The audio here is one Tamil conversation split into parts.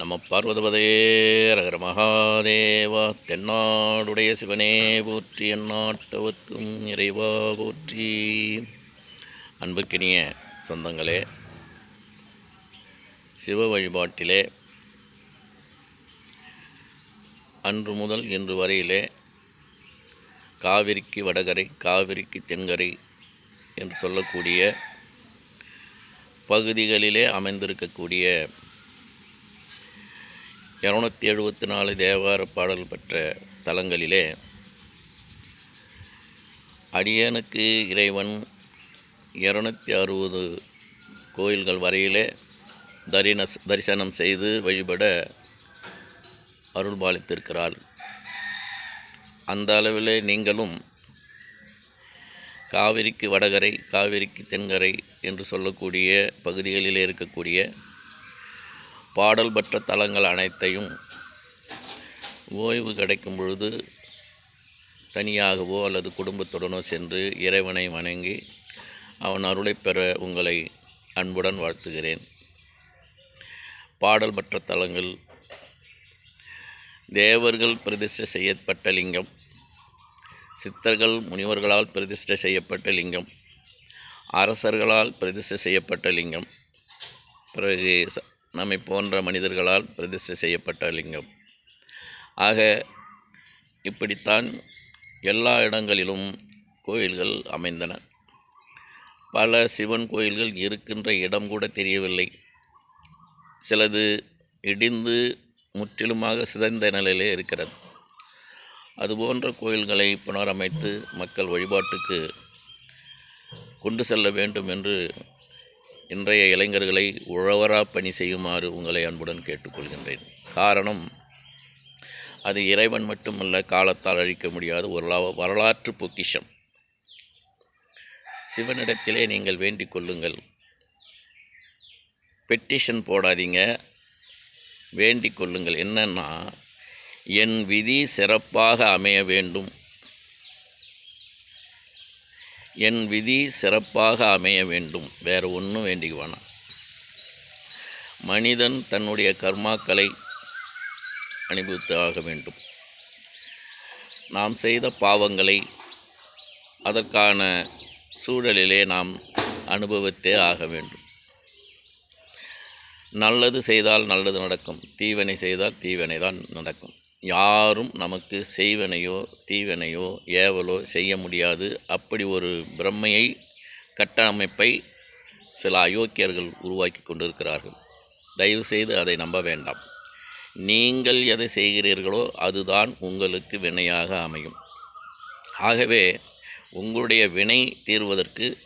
நம பார்வதபதே ரகர மகாதேவா தென்னாடுடைய சிவனே போற்றி எந்நாட்டவர்க்கும் இறைவா போற்றி. அன்புக்கினிய சொந்தங்களே சிவ வழிபாட்டிலே அன்று முதல் இன்று வரையிலே காவிரிக்கு வடகரை காவிரிக்கு தென்கரை என்று சொல்லக்கூடிய பகுதிகளிலே அமைந்திருக்கக்கூடிய இரநூத்தி எழுபத்தி நாலு தேவார பாடல் பெற்ற தலங்களிலே அடியனுக்கு இறைவன் இரநூத்தி அறுபது கோயில்கள் வரையிலே தரின தரிசனம் செய்து வழிபட அருள்பாலித்திருக்கிறாள். அந்த அளவிலே நீங்களும் காவிரிக்கு வடகரை காவிரிக்கு தென்கரை என்று சொல்லக்கூடிய பகுதிகளிலே இருக்கக்கூடிய பாடல் பெற்ற தலங்கள் அனைத்தையும் ஓய்வு கிடைக்கும் பொழுது தனியாகவோ அல்லது குடும்பத்துடனோ சென்று இறைவனை வணங்கி அவன் அருளை பெற உங்களை அன்புடன் வாழ்த்துகிறேன். பாடல் பெற்ற தலங்கள் தேவர்கள் பிரதிஷ்டை செய்யப்பட்ட லிங்கம் சித்தர்கள் முனிவர்களால் பிரதிஷ்டை செய்யப்பட்ட லிங்கம் அரசர்களால் பிரதிஷ்டை செய்யப்பட்ட லிங்கம். பிறகு நம்மை போன்ற மனிதர்களால் பிரதிஷ்டை செய்யப்பட்ட லிங்கம். ஆக இப்படித்தான் எல்லா இடங்களிலும் கோயில்கள் அமைந்தன. பல சிவன் கோயில்கள் இருக்கின்ற இடம் கூட தெரியவில்லை. சிலது இடிந்து முற்றிலுமாக சிதைந்த நிலையிலே இருக்கிறது. அதுபோன்ற கோயில்களை புனரமைத்து மக்கள் வழிபாட்டுக்கு கொண்டு செல்ல வேண்டும் என்று இன்றைய இளைஞர்களை உழவரா பணி செய்யுமாறு உங்களை அன்புடன் கேட்டுக்கொள்கின்றேன். காரணம் அது இறைவன் மட்டுமல்ல காலத்தால் அழிக்க முடியாத ஒரு வரலாற்று பொக்கிஷம். சிவனிடத்திலே நீங்கள் வேண்டிக் கொள்ளுங்கள். பெட்டிஷன் போடாதீங்க. வேண்டிக் கொள்ளுங்கள். என்னன்னா என் விதி சிறப்பாக அமைய வேண்டும். என் விதி சிறப்பாக அமைய வேண்டும். வேறு ஒன்றும் வேண்டிக்க வேணாம் மனிதன் தன்னுடைய கர்மாக்களை அனுபவித்து ஆக வேண்டும். நாம் செய்த பாவங்களை அதற்கான சூழலிலே நாம் அனுபவித்தே ஆக வேண்டும். நல்லது செய்தால் நல்லது நடக்கும். தீவனை செய்தால் தீவனை தான் நடக்கும். யாரும் நமக்கு செய்வனையோ தீவனையோ ஏவலோ செய்ய முடியாது. அப்படி ஒரு பிரம்மையை கட்டமைப்பை சில அயோக்கியர்கள் உருவாக்கி கொண்டிருக்கிறார்கள். தயவு செய்து அதை நம்ப வேண்டாம். நீங்கள் எதை செய்கிறீர்களோ அதுதான் உங்களுக்கு வினையாக அமையும். ஆகவே உங்களுடைய வினை தீர்வதற்கு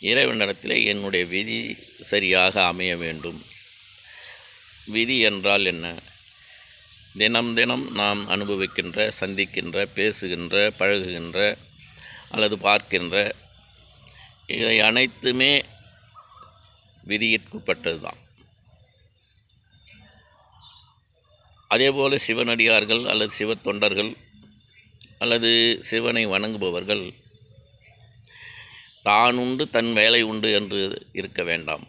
இறைவனிடத்தில் என்னுடைய விதி சரியாக அமைய வேண்டும். விதி என்றால் என்ன? தினம் தினம் நாம் அனுபவிக்கின்ற சந்திக்கின்ற பேசுகின்ற பழகுகின்ற அல்லது பார்க்கின்ற இவை அனைத்துமே விதியிற்குப்பட்டது தான் அதேபோல் சிவனடியார்கள் அல்லது சிவத்தொண்டர்கள் அல்லது சிவனை வணங்குபவர்கள் தான் உண்டு தன் வேலை உண்டு என்று இருக்க வேண்டாம்.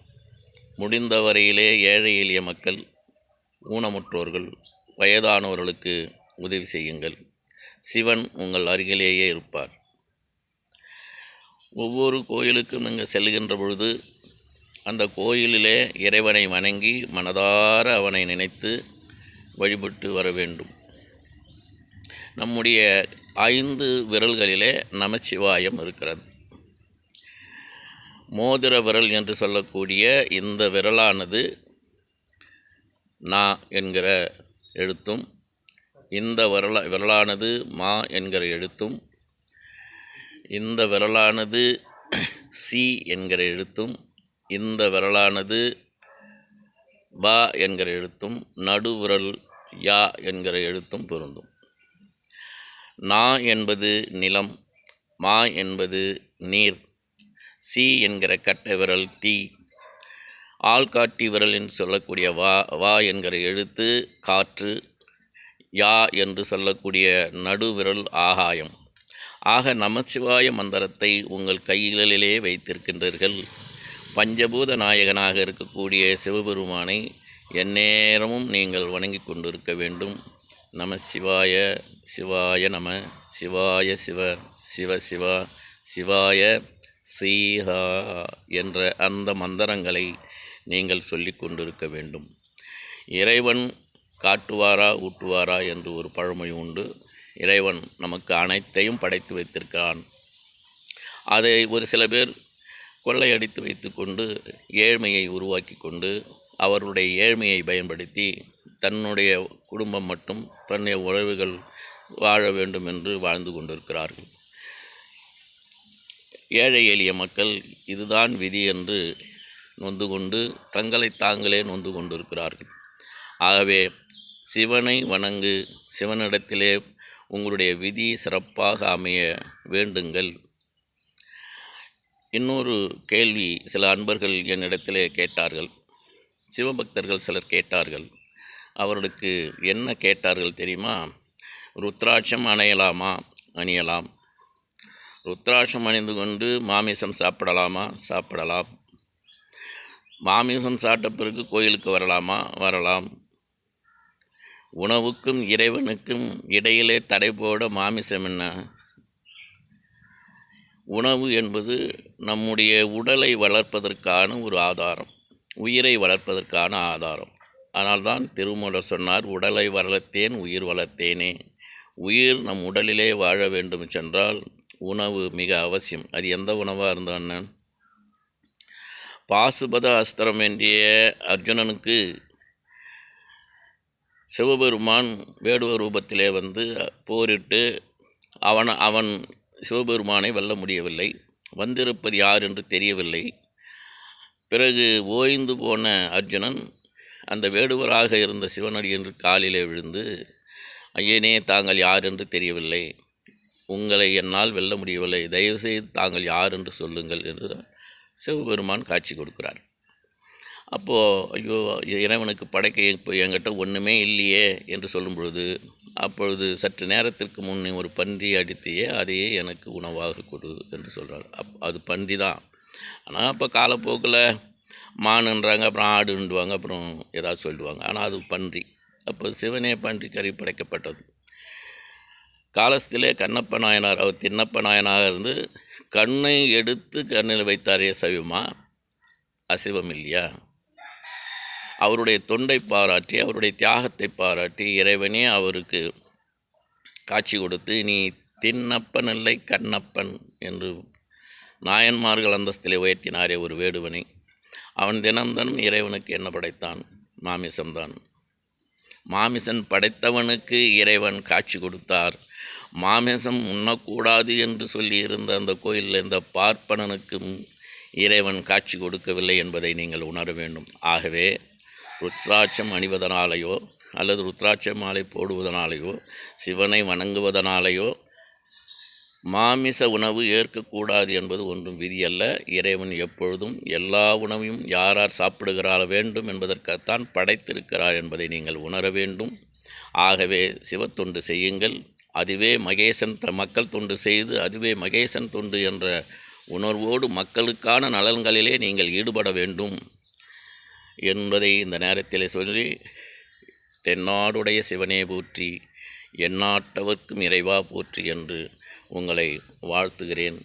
முடிந்த வரையிலே ஏழை எளிய மக்கள் ஊனமுற்றோர்கள். வயதானவர்களுக்கு உதவி செய்யுங்கள். சிவன் உங்கள் அருகிலேயே இருப்பார். ஒவ்வொரு கோயிலுக்கும் நீங்கள் செல்கின்ற பொழுது அந்த கோயிலிலே இறைவனை வணங்கி மனதார அவனை நினைத்து வழிபட்டு வர வேண்டும். நம்முடைய ஐந்து விரல்களிலே நமச்சிவாயம் இருக்கிறது. மோதிர விரல் என்று சொல்லக்கூடிய இந்த விரலானது நா என்கிற எழுத்தும் இந்த விரல விரலானது மா என்கிற எழுத்தும் இந்த விரலானது சி என்கிற எழுத்தும் இந்த விரலானது பா என்கிற எழுத்தும் நடுவிரல் யா என்கிற எழுத்தும் பொருந்தும். நா என்பது நிலம் மா என்பது நீர் சி என்கிற கட்டை விரல் தீ ஆள்காட்டி விரல் என்று சொல்லக்கூடிய வா வா என்கிற எழுத்து காற்று யா என்று சொல்லக்கூடிய நடுவிரல் ஆகாயம். ஆக நமச்சிவாய மந்திரத்தை உங்கள் கைகளிலே வைத்திருக்கின்றீர்கள். பஞ்சபூத நாயகனாக இருக்கக்கூடிய சிவபெருமானை எந்நேரமும் நீங்கள் வணங்கி கொண்டிருக்க வேண்டும். நம சிவாய சிவாய நம சிவாய சிவ சிவ சிவா சிவாய சீஹா என்ற அந்த மந்திரங்களை நீங்கள் சொல்லி கொண்டிருக்க வேண்டும். இறைவன் காட்டுவாரா ஊட்டுவாரா என்று ஒரு பழமொழி உண்டு. இறைவன் நமக்கு அனைத்தையும் படைத்து வைத்திருக்கிறான். அதை ஒரு சில பேர் கொள்ளையடித்து வைத்துக்கொண்டு ஏழ்மையை உருவாக்கி கொண்டு அவருடைய ஏழ்மையை பயன்படுத்தி தன்னுடைய குடும்பம் மட்டும் தன்னுடைய உறவுகள் வாழ வேண்டும் என்று வாழ்ந்து கொண்டிருக்கிறார்கள். ஏழை எளிய மக்கள் இதுதான் விதி என்று நொந்து கொண்டு தங்களை தாங்களே நொந்து கொண்டிருக்கிறார்கள். ஆகவே சிவனை வணங்கு சிவனிடத்திலே உங்களுடைய விதி சிறப்பாக அமைய வேண்டுங்கள். இன்னொரு கேள்வி சில அன்பர்கள் என்னிடத்திலே கேட்டார்கள். சிவபக்தர்கள் சிலர் கேட்டார்கள். அவர்களுக்கு என்ன கேட்டார்கள் தெரியுமா? ருத்ராட்சம் அணையலாமா? அணியலாம். ருத்ராட்சம் அணிந்து கொண்டு மாமிசம் சாப்பிடலாமா? சாப்பிடலாம். மாமிசம் சாப்பிட்ட பிறகு கோயிலுக்கு வரலாமா? வரலாம். உணவுக்கும் இறைவனுக்கும் இடையிலே தடை போட மாமிசம் என்ன? உணவு என்பது நம்முடைய உடலை வளர்ப்பதற்கான ஒரு ஆதாரம். உயிரை வளர்ப்பதற்கான ஆதாரம். அதனால்தான் திருமூலர் சொன்னார் உடலை வளர்த்தேன் உயிர் வளர்த்தேனே. உயிர் நம் உடலிலே வாழ வேண்டும் சென்றால் உணவு மிக அவசியம். அது எந்த உணவாக இருந்தான்னு பாசுபத அஸ்திரம் வேண்டிய அர்ஜுனனுக்கு சிவபெருமான் வேடுவ ரூபத்திலே வந்து போரிட்டு அவன் அவன் சிவபெருமானை வெல்ல முடியவில்லை. வந்திருப்பது யார் என்று தெரியவில்லை. பிறகு ஓய்ந்து போன அர்ஜுனன் அந்த வேடுவராக இருந்த சிவனடி என்று காலிலே விழுந்து ஐயனே தாங்கள் யார் என்று தெரியவில்லை. உங்களை என்னால் வெல்ல முடியவில்லை. தயவுசெய்து தாங்கள் யார் என்று சொல்லுங்கள் என்று சிவபெருமான் காட்சி கொடுக்கிறார். அப்போது ஐயோ இறைவனுக்கு படைக்க இப்போ என்கிட்ட ஒன்றுமே இல்லையே என்று சொல்லும் பொழுது அப்பொழுது சற்று நேரத்திற்கு முன்னே ஒரு பன்றி அடித்தையே அதையே எனக்கு உணவாக கொடு என்று சொல்கிறார் அப் அது பன்றி தான். ஆனால் அப்போ காலப்போக்கில் மானுன்றாங்க அப்புறம் ஆடுன்றுவாங்க அப்புறம் ஏதாவது சொல்லுவாங்க. ஆனால் அது பன்றி. அப்போ சிவனே பன்றி கறி படைக்கப்பட்டது. காலத்திலே கண்ணப்ப நாயனார் அவர் தின்னப்ப நாயனாக இருந்து கண்ணை எடுத்து கண்ணில் வைத்தாரே சவிமா. அசிவம் இல்லையா அவருடைய தொண்டை பாராட்டி அவருடைய தியாகத்தை பாராட்டி இறைவனே அவருக்கு காட்சி கொடுத்து நீ தின்னப்பன் இல்லை கண்ணப்பன் என்று நாயன்மார்கள் அந்தஸ்திலே உயர்த்தினாரே ஒரு வேடுவனை. அவன் தினம் தினம் இறைவனுக்கு என்ன படைத்தான்? மாமிசம்தான். மாமிசன் படைத்தவனுக்கு இறைவன் காட்சி கொடுத்தார். மாமிசம் உண்ணக்கூடாது என்று சொல்லியிருந்த அந்த கோயிலில் இந்த பார்ப்பனனுக்கும் இறைவன் காட்சி கொடுக்கவில்லை என்பதை நீங்கள் உணர வேண்டும். ஆகவே ருத்ராட்சம் அணிவதனாலேயோ அல்லது ருத்ராட்ச மாலை போடுவதனாலேயோ சிவனை வணங்குவதனாலேயோ மாமிச உணவு ஏற்கக்கூடாது என்பது ஒன்றும் விதியல்ல. இறைவன் எப்பொழுதும் எல்லா உணவையும் யார் யார் சாப்பிடுகிறார் வேண்டும் என்பதற்காகத்தான் படைத்திருக்கிறார் என்பதை நீங்கள் உணர வேண்டும். ஆகவே சிவத்தொண்டு செய்யுங்கள். அதுவே மகேசன் த மக்கள் தொண்டு செய்து அதுவே மகேசன் தொண்டு என்ற உணர்வோடு மக்களுக்கான நலன்களிலே நீங்கள் ஈடுபட வேண்டும் என்பதை இந்த நேரத்தில் சொல்லி தென்னாடுடைய சிவனே போற்றி எந்நாட்டவர்க்கும் இறைவா போற்றி என்று உங்களை வாழ்த்துகிறேன்.